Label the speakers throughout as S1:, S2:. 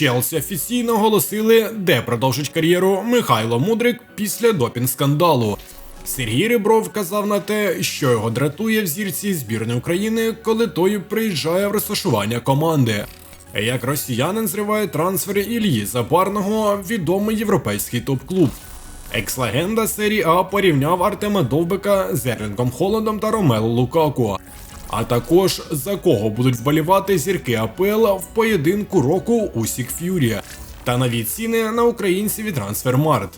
S1: Челсі офіційно оголосили, де продовжить кар'єру Михайло Мудрик після допінг-скандалу. Сергій Ребров вказав на те, що його дратує в зірці збірної України, коли той приїжджає в розташування команди. Як росіянин зриває трансфер Ільї Забарного, відомий європейський топ-клуб. Екс-легенда серії А порівняв Артема Довбика з Ерлінгом Холландом та Ромело Лукаку. А також за кого будуть вболівати зірки АПЛ в поєдинку року Усік Ф'юрі. Та нові ціни на українців від Трансфермарт.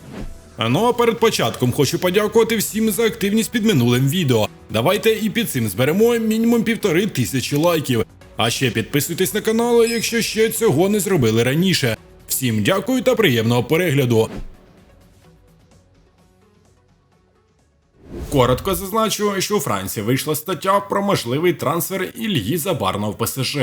S1: Ну а перед початком хочу подякувати всім за активність під минулим відео. Давайте і під цим зберемо мінімум півтори тисячі лайків. А ще підписуйтесь на канал, якщо ще цього не зробили раніше. Всім дякую та приємного перегляду. Коротко зазначу, що у Франції вийшла стаття про можливий трансфер Ільї Забарного в ПСЖ.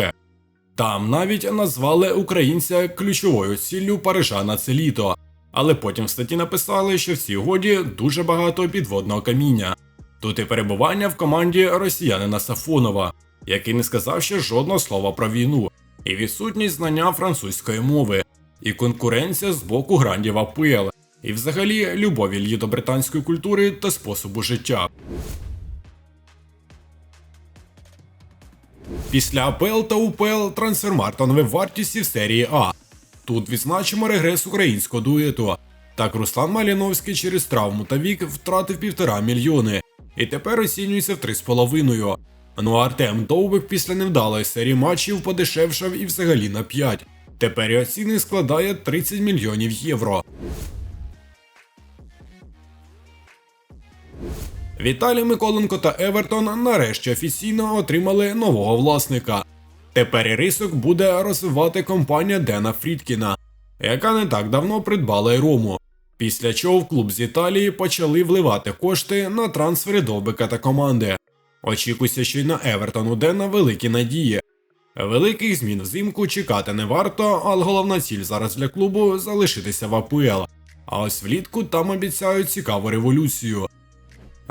S1: Там навіть назвали українця ключовою ціллю Парижа на це літо. Але потім в статті написали, що в цій угоді дуже багато підводного каміння. Тут і перебування в команді росіянина Сафонова, який не сказав ще жодного слова про війну, і відсутність знання французької мови, і конкуренція з боку грандів АПЛ, і взагалі любов Ільї до британської культури та способу життя. Після АПЛ та УПЛ трансфермарт оновив вартісті в серії А. Тут відзначимо регрес українського дуету. Так Руслан Маліновський через травму та вік втратив півтора мільйони, і тепер оцінюється в 3,5. Ну а Артем Довбик після невдалої серії матчів подешевшав і взагалі на 5. Тепер його ціни складає 30 мільйонів євро. Віталій Миколенко та Евертон нарешті офіційно отримали нового власника. Тепер і рисок буде розвивати компанія Дена Фрідкіна, яка не так давно придбала й Рому. Після чого в клуб з Італії почали вливати кошти на трансфери Довбика та команди. Очікується, що й на Евертон у Дена великі надії. Великих змін взимку чекати не варто, але головна ціль зараз для клубу залишитися в АПЛ. А ось влітку там обіцяють цікаву революцію.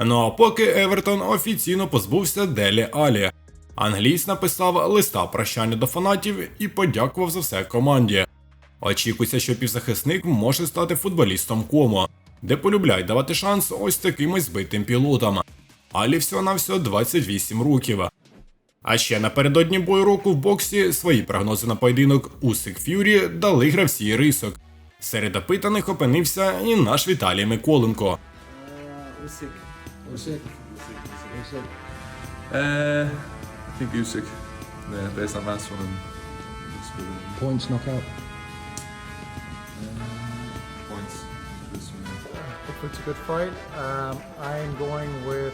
S1: Ну а поки Евертон офіційно позбувся Делі Алі. Англійсь написав листа прощання до фанатів і подякував за все команді. Очікується, що півзахисник може стати футболістом Комо, де полюбляють давати шанс ось таким збитим пілотам. Алі всього на всього 28 років. А ще напередодні бою року в боксі свої прогнози на поєдинок Усик Ф'юрі дали гравці рисок. Серед опитаних опинився і наш Віталій Миколенко.
S2: Usyk.
S3: Usyk.
S2: Usyk.
S3: Uh, I think Usyk. Yeah, based on last one and.
S4: Points knockout.
S3: Points. This one.
S2: If it's a good fight, um, I'm going with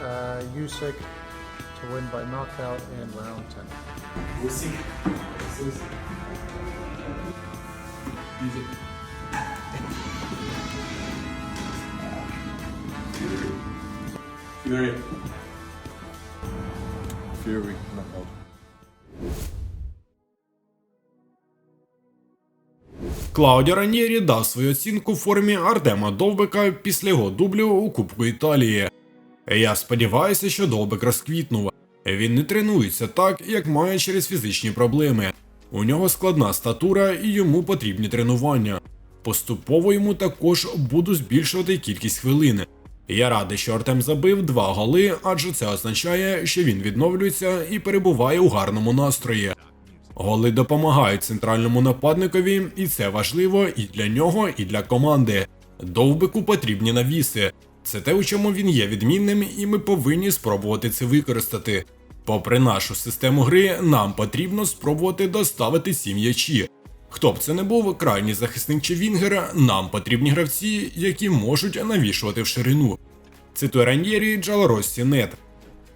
S2: uh, Usyk to win by knockout in round 10.
S5: Usyk. Usyk.
S3: Easy.
S5: Fury.
S3: Fury. Knockout.
S1: Клаудіо Ранєрі дав свою оцінку в формі Артема Довбика після його дублю у Кубку Італії. Я сподіваюся, що Довбик розквітнув. Він не тренується так, як має через фізичні проблеми. У нього складна статура і йому потрібні тренування. Поступово йому також буду збільшувати кількість хвилин. Я радий, що Артем забив два голи, адже це означає, що він відновлюється і перебуває у гарному настрої. Голи допомагають центральному нападникові, і це важливо і для нього, і для команди. Довбику потрібні навіси. Це те, у чому він є відмінним, і ми повинні спробувати це використати. Попри нашу систему гри, нам потрібно спробувати доставити ці м'ячі. Хто б це не був, крайній захисник чи вінгера, нам потрібні гравці, які можуть навішувати в ширину. Цитує Раньєрі Джалоросі Нет.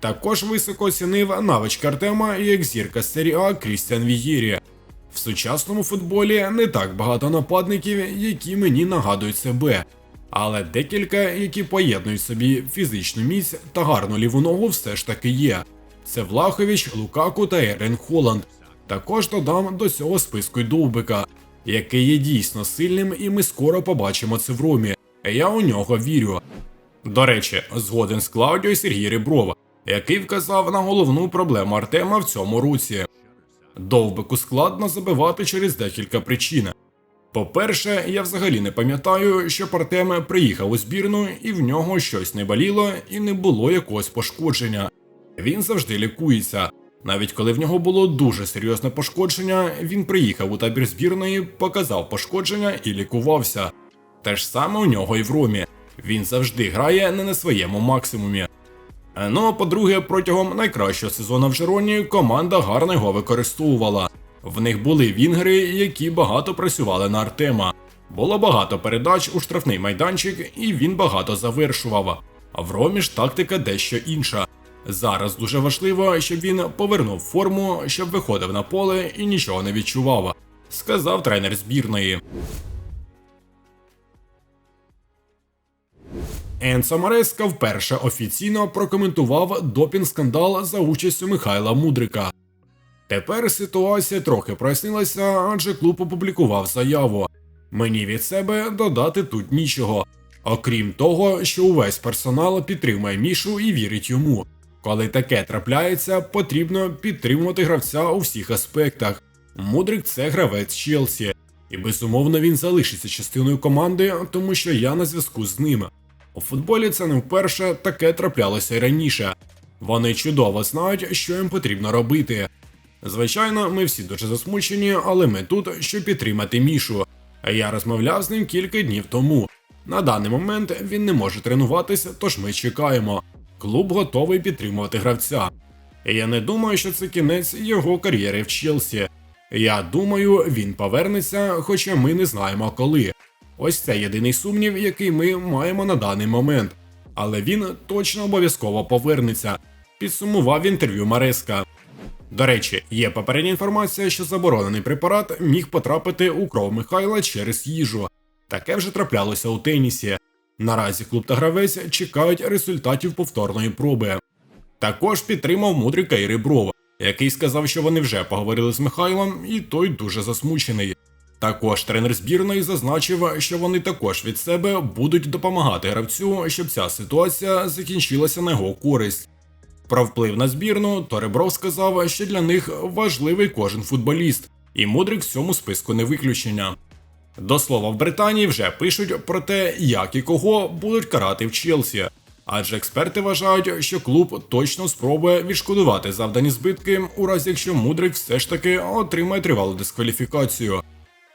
S1: Також високо оцінив навички Артема як зірка з серії А Крістіан Вієрі. В сучасному футболі не так багато нападників, які мені нагадують себе, але декілька, які поєднують собі фізичну міць та гарну ліву ногу, все ж таки є. Це Влахович, Лукаку та Ерен Холланд. Також додам до цього списку й Довбика, який є дійсно сильним, і ми скоро побачимо це в Ромі. Я у нього вірю. До речі, згоден з Клаудіо Сергій Реброва, який вказав на головну проблему Артема в цьому році. Довбику складно забивати через декілька причин. По-перше, я взагалі не пам'ятаю, що Артем приїхав у збірну і в нього щось не боліло і не було якогось пошкодження. Він завжди лікується. Навіть коли в нього було дуже серйозне пошкодження, він приїхав у табір збірної, показав пошкодження і лікувався. Те ж саме у нього і в Ромі. Він завжди грає не на своєму максимумі. Ну а по-друге, протягом найкращого сезону в Жероні команда гарно його використовувала. В них були вінгери, які багато працювали на Артема. Було багато передач у штрафний майданчик, і він багато завершував. А в Ромі ж тактика дещо інша. Зараз дуже важливо, щоб він повернув форму, щоб виходив на поле і нічого не відчував, сказав тренер збірної. Енцо Мареска вперше офіційно прокоментував допінг-скандал за участю Михайла Мудрика. Тепер ситуація трохи прояснилася, адже клуб опублікував заяву. Мені від себе додати тут нічого. Окрім того, що увесь персонал підтримує Мішу і вірить йому. Коли таке трапляється, потрібно підтримувати гравця у всіх аспектах. Мудрик це гравець Челсі, і безумовно він залишиться частиною команди, тому що я на зв'язку з ним. У футболі це не вперше таке траплялося й раніше. Вони чудово знають, що їм потрібно робити. Звичайно, ми всі дуже засмучені, але ми тут, щоб підтримати Мішу. Я розмовляв з ним кілька днів тому. На даний момент він не може тренуватися, тож ми чекаємо. Клуб готовий підтримувати гравця. Я не думаю, що це кінець його кар'єри в Челсі. Я думаю, він повернеться, хоча ми не знаємо коли. Ось це єдиний сумнів, який ми маємо на даний момент. Але він точно обов'язково повернеться. Підсумував інтерв'ю Мареска. До речі, є попередня інформація, що заборонений препарат міг потрапити у кров Михайла через їжу. Таке вже траплялося у тенісі. Наразі клуб та гравець чекають результатів повторної проби. Також підтримав мудрика і Ребров, який сказав, що вони вже поговорили з Михайлом, і той дуже засмучений. Також тренер збірної зазначив, що вони також від себе будуть допомагати гравцю, щоб ця ситуація закінчилася на його користь. Про вплив на збірну то Ребров сказав, що для них важливий кожен футболіст, і Мудрик в цьому списку не виключення. До слова, в Британії вже пишуть про те, як і кого будуть карати в Челсі. Адже експерти вважають, що клуб точно спробує відшкодувати завдані збитки, у разі якщо Мудрик все ж таки отримає тривалу дискваліфікацію.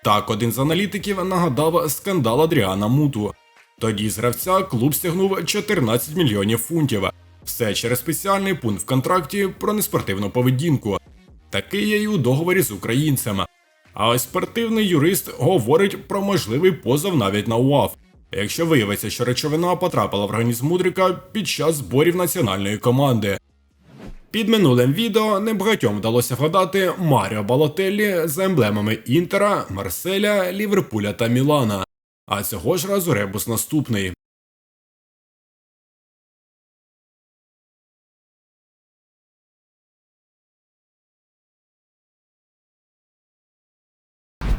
S1: Так, один з аналітиків нагадав скандал Адріана Муту. Тоді з гравця клуб стягнув 14 мільйонів фунтів. Все через спеціальний пункт в контракті про неспортивну поведінку. Такий є й у договорі з українцем. А ось спортивний юрист говорить про можливий позов навіть на УАФ, якщо виявиться, що речовина потрапила в організм Мудрика під час зборів національної команди. Під минулим відео небагатьом вдалося вгадати Маріо Балотеллі за емблемами Інтера, Марселя, Ліверпуля та Мілана. А цього ж разу ребус наступний.